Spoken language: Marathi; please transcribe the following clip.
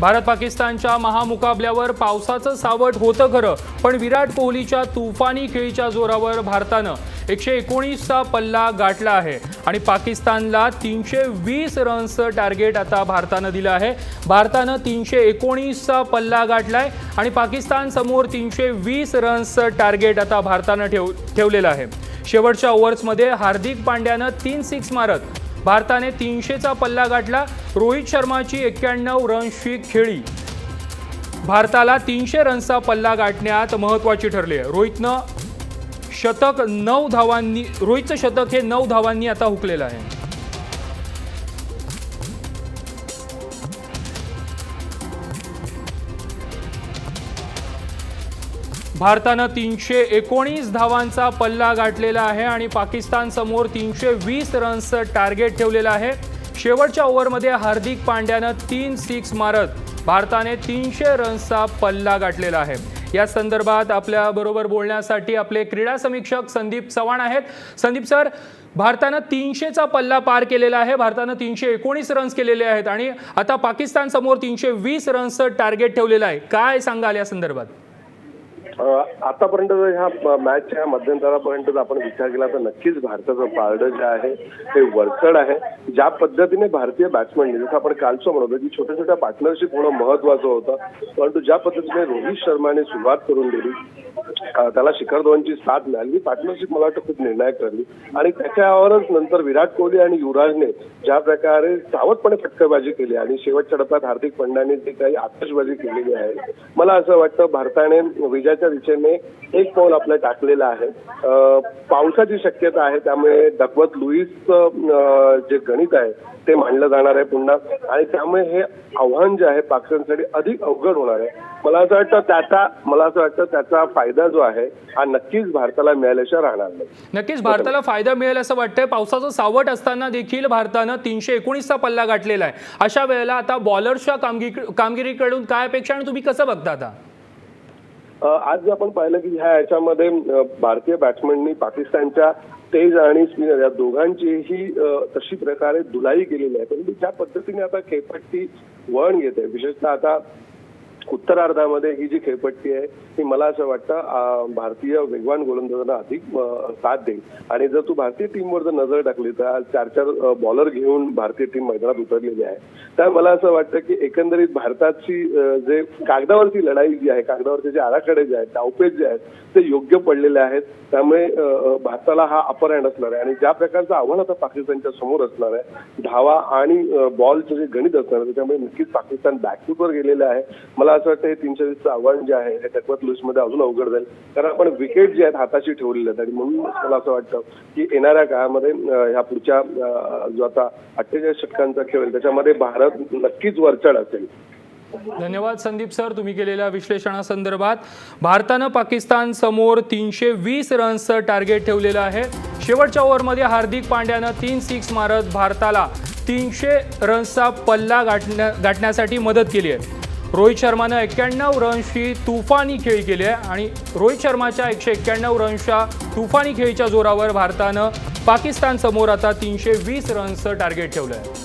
भारत पाकिस्तानच्या महामुकाबल्यावर पावसाचं सावट होतं खरं पण विराट कोहलीच्या तुफानी खेळीच्या जोरावर भारतानं एकशे एकोणीसचा पल्ला गाठला आहे. आणि पाकिस्तानला तीनशे वीस रन्सचं टार्गेट आता भारतानं दिलं आहे. भारतानं तीनशे एकोणीसचा पल्ला गाठलाय आणि पाकिस्तानसमोर तीनशे वीस रन्सचं टार्गेट आता भारतानं ठेव ठेवलेलं आहे. शेवटच्या ओव्हर्समध्ये हार्दिक पांड्यानं तीन सिक्स मारत भारताने तीनशेचा पल्ला गाठला. रोहित शर्माची एक्क्याण्णव रन्सची खेळी. भारताला तीनशे रन्सचा पल्ला गाठण्यात महत्त्वाची ठरली आहे. रोहितनं शतक नऊ धावांनी रोहितचं शतक हे नऊ धावांनी आता हुकलेलं आहे. भारतानं तीनशे एकोणीस धावांचा पल्ला गाठलेला आहे आणि पाकिस्तान समोर तीनशे वीस रन्सचं टार्गेट ठेवलेलं आहे. शेवटच्या ओव्हरमध्ये हार्दिक पांड्यानं तीन सिक्स मारत भारताने तीनशे रन्सचा पल्ला गाठलेला आहे. या संदर्भात आपल्या बरोबर बोलण्यासाठी आपले क्रीडा समीक्षक संदीप चव्हाण आहेत. संदीप सर भारतानं तीनशेचा पल्ला पार केलेला आहे. भारतानं तीनशे एकोणीस रन्स केलेले आहेत आणि आता पाकिस्तान समोर तीनशे वीस रन्सचं टार्गेट ठेवलेलं आहे. काय सांगाल या संदर्भात? आतापर्यंत जर ह्या मॅचच्या मध्यंतरापर्यंत जर आपण विचार केला तर नक्कीच भारताचं पारडं जे आहे ते वरचढ आहे. ज्या पद्धतीने भारतीय बॅट्समॅनने जसं आपण कालचं म्हणतो की छोट्या छोट्या पार्टनरशिप होणं महत्वाचं होतं परंतु ज्या पद्धतीने रोहित शर्माने सुरुवात करून दिली त्याला शिखर धवनची साथ मिळाली. ही पार्टनरशिप मला वाटतं खूप निर्णायक ठरली. आणि त्याच्यावरच नंतर विराट कोहली आणि युवराजने ज्या प्रकारे सावधपणे फटकेबाजी केली आणि शेवटच्या टप्प्यात हार्दिक पंड्याने जे काही आतषबाजी केलेली आहे मला असं वाटतं भारताने विजयाच्या दिशेने एक पाऊल आपलं टाकलेलं आहे. पावसाची शक्यता आहे त्यामुळे दगवत लुईसचं जे गणित आहे ते मांडलं जाणार आहे पुन्हा. आणि त्यामुळे हे आव्हान जे आहे पाकिस्तानसाठी अधिक अवघड होणार आहे. मला असं वाटतं त्याचा मला असं वाटतं त्याचा फायदा जो आहे हा नक्कीच भारताला मिळाल्याशिवाय राहणार नाही. नक्कीच भारताला फायदा मिळेल असं वाटतंय. पावसाचं सावट असताना देखील भारतानं तीनशे एकोणीसचा पल्ला गाठलेला आहे. अशा वेळेला आता बॉलर्सच्या कामगिरी कामगिरीकडून काय अपेक्षा आणि तुम्ही कसं बघता आता? आज जर आपण पाहिलं की ह्या याच्यामध्ये भारतीय बॅट्समननी पाकिस्तानच्या तेज आणि स्पिनर या दोघांचीही तशी प्रकारे धुलाई केलेली आहे. परंतु ज्या पद्धतीने आता खेळपट्टी वळण घेते विशेषतः आता उत्तरार्धामध्ये ही जी खेळपट्टी आहे ही मला असं वाटतं भारतीय वेगवान गोलंदाजांना अधिक साथ देईल. आणि जर तू भारतीय टीमवर जर नजर टाकली तर आज चार चार बॉलर घेऊन भारतीय टीम मैदानात उतरलेली आहे. तर मला असं वाटतं की एकंदरीत भारताची जे कागदावरची लढाई जी आहे कागदावरचे जे आराखडे जे आहेत डावपेच जे आहेत ते योग्य पडलेले आहेत. त्यामुळे भारताला हा अपर हँड असणार आहे. आणि ज्या प्रकारचं आव्हान आता पाकिस्तानच्या समोर असणार आहे धावा आणि बॉलचं जे गणित असणार आहे त्याच्यामुळे नक्कीच पाकिस्तान बॅकफूटवर गेलेलं आहे. मला असं वाटतं हे तीनशे वीसचं आव्हान जे आहे हे टकवत लुईसमध्ये अजून अवघड जाईल. कारण आपण विकेट जे आहेत हाताशी ठेवलेले आहेत. आणि म्हणून मला असं वाटतं की येणाऱ्या काळामध्ये ह्या पुढच्या जो आता अठ्ठेचाळीस षटकांचा खेळ त्याच्यामध्ये भारत नक्कीच वरचढ असेल. धन्यवाद संदीप सर तुम्ही केलेल्या विश्लेषणासंदर्भात. भारतानं पाकिस्तान समोर तीनशे वीस रन्सचं टार्गेट ठेवलेलं आहे. शेवटच्या ओव्हरमध्ये हार्दिक पांड्यानं तीन सिक्स मारत भारताला तीनशे रन्सचा पल्ला गाठण्या गाठण्यासाठी मदत केली आहे. रोहित शर्मानं एक्क्याण्णव रन्सची तुफानी खेळी केली आहे आणि रोहित शर्माच्या एकशे एक्क्याण्णव रन्सच्या तुफानी खेळीच्या जोरावर भारतानं पाकिस्तानसमोर आता तीनशे वीस रन्सचं टार्गेट ठेवलं आहे